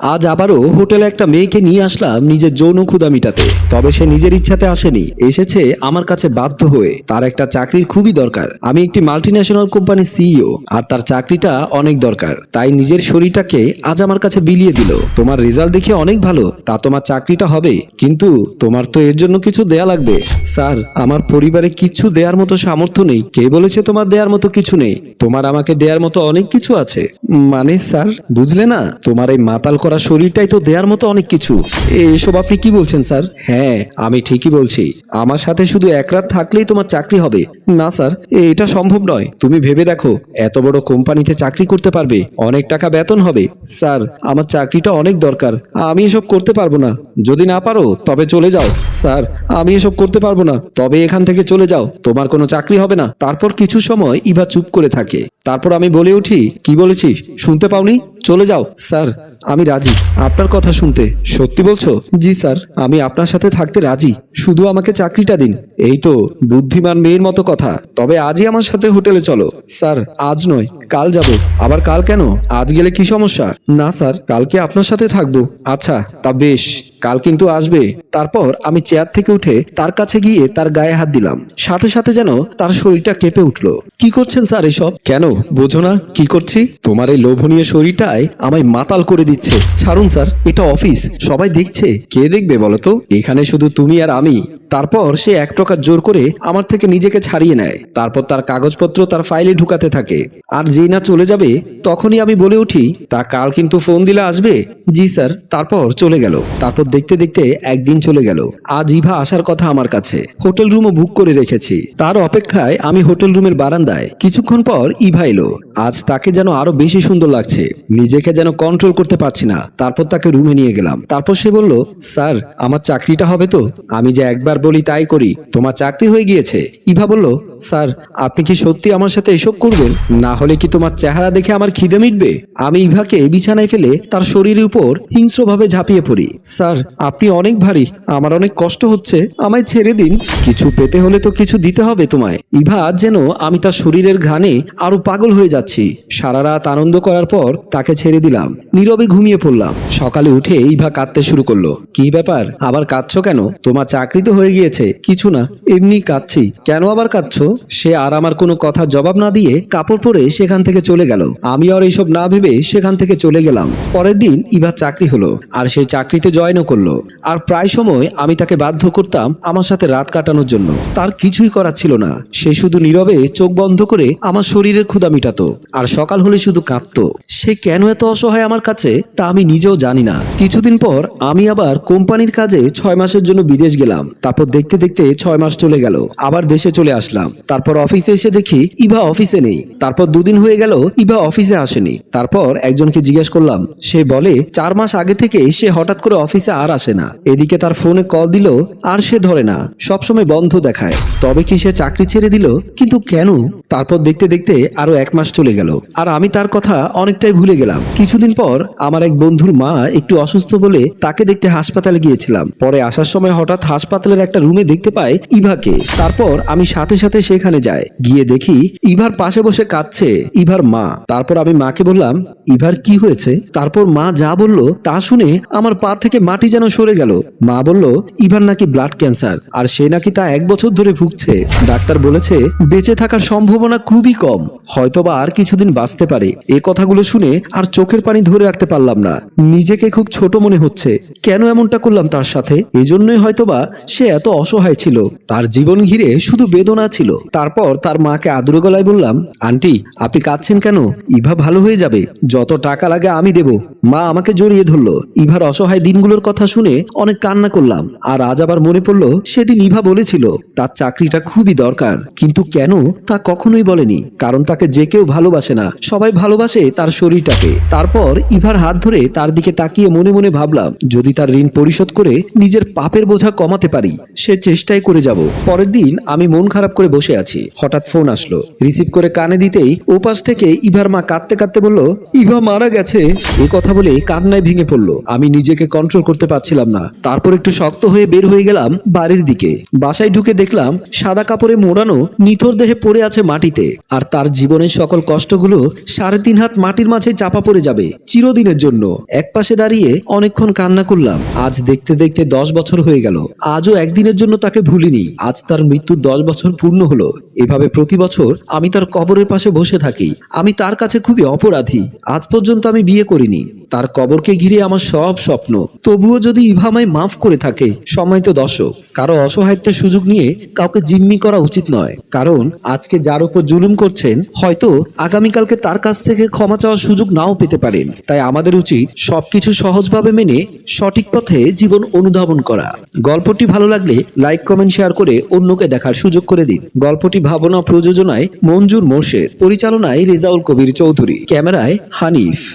আজ আবারও হোটেলে একটা মেয়েকে নিয়ে আসলাম নিজের যৌন ক্ষুদা মিটাতে তবে সে নিজের ইচ্ছাতে আসেনি, এসেছে আমার কাছে বাধ্য হয়ে। তার একটা চাকরির খুবই দরকার। আমি একটি মাল্টি ন্যাশনাল কোম্পানির সিইও আর তার চাকরিটা অনেক দরকার। তাই নিজের শরীরটাকে আজ আমার কাছে বিলিয়ে দিল। তোমার রেজাল্ট দেখে অনেক ভালো, তা তোমার চাকরিটা হবে, কিন্তু তোমার তো এর জন্য কিছু দেয়া লাগবে। স্যার, আমার পরিবারে কিছু দেওয়ার মতো সামর্থ্য নেই। কে বলেছে তোমার দেওয়ার মতো কিছু নেই? তোমার আমাকে দেওয়ার মতো অনেক কিছু আছে। মানে স্যার, বুঝলে না? তোমার এই মাতাল করা শরীরটাই তো দেওয়ার মতো অনেক কিছু। এসব আপনি কি বলছেন স্যার? হ্যাঁ আমি ঠিকই বলছি। আমার সাথে শুধু এক রাত থাকলেই তোমার চাকরি হবে। না স্যার এটা সম্ভব নয়। তুমি ভেবে দেখো এত বড় কোম্পানিতে চাকরি করতে পারবে অনেক টাকা বেতন হবে। স্যার আমার চাকরিটা অনেক দরকার। আমি এসব করতে পারব না। যদি না পারো, তবে চলে যাও। স্যার, আমি এসব করতে পারব না। তবে এখান থেকে চলে যাও। তোমার কোনো চাকরি হবে না। তারপর কিছু সময় ইভা চুপ করে থাকে। তারপর আমি বলে উঠি, কি বলেছিস? শুনতে পাওনি? চলে যাও। স্যার, আমি রাজি। আপনার কথা শুনতে। সত্যি বলছো? জি, স্যার। আমি আপনার সাথে থাকতে রাজি। শুধু আমাকে চাকরিটা দিন। এই তো, বুদ্ধিমান মেয়ের মতো কথা। তবে আজই আমার সাথে হোটেলে চলো। স্যার, আজ নয়। কাল যাব। আবার কাল কেন? আজ গেলে কি সমস্যা? না স্যার, কালকে আপনার সাথে থাকব। আচ্ছা তা বেশ, কাল কিন্তু আসবে। তারপর আমি চেয়ার থেকে উঠে তার কাছে গিয়ে তার গায়ে হাত দিলাম। সাথে সাথে যেন তার শরীরটা কেঁপে উঠল। কি করছেন স্যার এসব? কেন? বোঝো না, কি করছি? তোমার এই লোভনীয় শরীরটাই আমায় মাতাল করে দিচ্ছে। ছাড়ুন স্যার, এটা অফিস, সবাই দেখছে। কে দেখবে বলো তো? এখানে শুধু তুমি আর আমি। তারপর সে এক প্রকার জোর করে আমার থেকে নিজেকে ছাড়িয়ে নেয়। তারপর তার কাগজপত্র তার ফাইলে ঢুকাতে থাকে। আর যেই না চলে যাবে, তখনই আমি বলে উঠি, তা কাল কিন্তু ফোন দিলে আসবে? জি স্যার। তারপর চলে গেল। তারপর দেখতে দেখতে একদিন চলে গেল। আজ ইভা আসার কথা আমার কাছে। হোটেল রুমও বুক করে রেখেছি। তার অপেক্ষায় আমি হোটেল রুমের বারান্দায়। কিছুক্ষণ পর ইভা এলো। আজ তাকে যেন আরও বেশি সুন্দর লাগছে। নিজেকে যেন কন্ট্রোল করতে পারছি না। তারপর তাকে রুমে নিয়ে গেলাম। তারপর সে বলল, স্যার, আমার চাকরিটা হবে তো? আমি যে একবার বলি তাই করি। তোমার চাকরি হয়ে গিয়েছে। ইভা বলল, স্যার, আপনি কি সত্যি আমার সাথে এসব করবেন? না হলে কি তোমার চেহারা দেখে আমার খিদে মিটবে? আমি ইভাকে বিছানায় ফেলে তার শরীরের উপর হিংস্রভাবে ঝাঁপিয়ে পড়ি। স্যার, আপনি অনেক ভারী। আমার অনেক কষ্ট হচ্ছে। আমায় ছেড়ে দিন। কিছু পেতে হলে তো কিছু দিতে হবে তোমায়। ইভা যেন আমি তার শরীরের ঘানে আরও পাগল হয়ে যাচ্ছি। সারা রাত আনন্দ করার পর তাকে ছেড়ে দিলাম। নীরবে ঘুমিয়ে পড়লাম। সকালে উঠে ইভা কাঁদতে শুরু করল। কি ব্যাপার? আবার কাঁদছো কেন? তোমার চাকরি তো হয়ে গিয়েছে। কিছু না, এমনি কাঁদছি। কেন আবার কাঁদছো? সে আর আমার কোনো কথা জবাব না দিয়ে কাপড় পরে সেখান থেকে চলে গেল। আমি আর এইসব না ভেবে সেখান থেকে চলে গেলাম। পরের দিন ইভার চাকরি হলো আর সেই চাকরিতে জয়েনও করল। আর প্রায় সময় আমি তাকে বাধ্য করতাম আমার সাথে রাত কাটানোর জন্য। তার কিছুই করার ছিল না। সে শুধু নীরবে চোখ বন্ধ করে আমার শরীরের ক্ষুধা মিটাতো। আর সকাল হলে শুধু কাঁদতো। সে কেন এত অসহায় আমার কাছে, তা আমি নিজেও জানি না। কিছুদিন পর আমি আবার কোম্পানির কাজে ছয় মাসের জন্য বিদেশ গেলাম। তারপর দেখতে দেখতে ছয় মাস চলে গেল। আবার দেশে চলে আসলাম। তারপর অফিসে এসে দেখি ইভা অফিসে নেই। তারপর দুদিন হয়ে গেল ইভা অফিসে আসেনি। তারপর একজনকে জিজ্ঞেস করলাম, সে বলে, চার মাস আগে থেকে সে হঠাৎ করে অফিসে আর আসে না। এদিকে তার ফোনে কল দিল, আর সে ধরে না। সবসময় বন্ধ দেখায়। তবে কি সে চাকরি ছেড়ে দিল? কিন্তু কেন? তারপর দেখতে দেখতে আরও এক মাস চলে গেল। আর আমি তার কথা অনেকটাই ভুলে গেলাম। কিছুদিন পর আমার এক বন্ধুর মা একটু অসুস্থ বলে তাকে দেখতে হাসপাতালে গিয়েছিলাম। পরে আসার সময় হঠাৎ হাসপাতালের একটা রুমে দেখতে পাই ইভাকে। তারপর আমি সাথে সাথে সেখানে যাই। গিয়ে দেখি ইভার পাশে বসে কাঁদছে। ইভার মা। তারপর আমি মাকে বললাম, ইভার, কি হয়েছে? তারপর মা যা বলল তা শুনে আমার পা থেকে মাটি যেন সরে গেল। মা বলল, ইভার নাকি ব্লাড ক্যান্সার, আর সে নাকি তা এক বছর ধরে ভুগছে। ডাক্তার বলেছে, বেঁচে থাকার সম্ভাবনা খুবই কম, হয়তোবা আর কিছুদিন বাঁচতে পারে। এ কথাগুলো শুনে আর চোখের পানি ধরে রাখতে পারলাম না। নিজেকে খুব ছোট মনে হচ্ছে, কেন এমনটা করলাম তার সাথে? এজন্যই হয়তোবা সে এত অসহায় ছিল। তার জীবন ঘিরে শুধু বেদনা ছিল। তারপর তার মাকে আদুরে গলায় বললাম, আন্টি, আপনি কাঁদছেন কেন? ইভা ভালো হয়ে যাবে। যত টাকা লাগে আমি দেব। মা আমাকে জড়িয়ে ধরলো। ইভার অসহায় দিনগুলোর কথা শুনে অনেক কান্না করলাম। আর আজ আবার মনে পড়ল, সেদিন ইভা বলেছিল, তার চাকরিটা খুবই দরকার। কিন্তু কেন তা কখনোই বলেনি। কারণ তাকে যে কেউ ভালোবাসে না। সবাই ভালোবাসে তার শরীরটাকে। তারপর ইভার হাত ধরে তার দিকে তাকিয়ে মনে মনে ভাবলাম, যদি তার ঋণ পরিশোধ করে নিজের পাপের বোঝা কমাতে পারি, সে চেষ্টাই করে যাব। পরের দিন আমি মন খারাপ করে বসে আছি। হঠাৎ ফোন আসলো। রিসিভ করে কানে দিতেই ওপাশ থেকে ইভার মা কাঁদতে কাঁদতে বলল, ইভা মারা গেছে। এ কথা বলে কান্নায় ভেঙে পড়ল। আমি নিজেকে কন্ট্রোল করতে পারছিলাম না। তারপর একটু শক্ত হয়ে বের হয়ে গেলাম বাড়ির দিকে। বাসায় ঢুকে দেখলাম সাদা কাপড়ে মোড়ানো নিথর দেহে পড়ে আছে মাটিতে। আর তার জীবনের সকল কষ্টগুলো সাড়ে তিন হাত মাটির মাঝে চাপা পড়ে যাবে চিরদিনের জন্য। এক পাশে দাঁড়িয়ে অনেকক্ষণ কান্না করলাম। আজ দেখতে দেখতে দশ বছর হয়ে গেল। আজও একদিনের জন্য তাকে ভুলিনি। আজ তার মৃত্যুর দশ বছর পূর্ণ হলো। এভাবে প্রতি বছর আমি তার কবরের পাশে বসে থাকি। আমি তার কাছে খুবই অপরাধী। আজ পর্যন্ত আমি বিয়ে করিনি। তার কবরকে ঘিরে আমার সব স্বপ্ন। তবুও যদি ইভামায় মাফ করে থাকে, সময় তো দর্শক কারও অসহায়ত্বের সুযোগ নিয়ে কাউকে জিম্মি করা উচিত নয়। কারণ আজকে যার উপর জুলুম করছেন, হয়তো আগামীকালকে তার কাছ থেকে ক্ষমা চাওয়ার সুযোগ নাও পেতে পারেন। তাই আমাদের উচিত সবকিছু সহজভাবে মেনে সঠিক পথে জীবন অনুধাবন করা। গল্পটি ভালো লাগলে লাইক, কমেন্ট, শেয়ার করে অন্যকে দেখার সুযোগ করে দিন। গল্পটি ভাবনা প্রযোজনায় মঞ্জুর মোর্শেদ, পরিচালনায় রেজাউল কবির চৌধুরী, ক্যামেরায় হানিফ।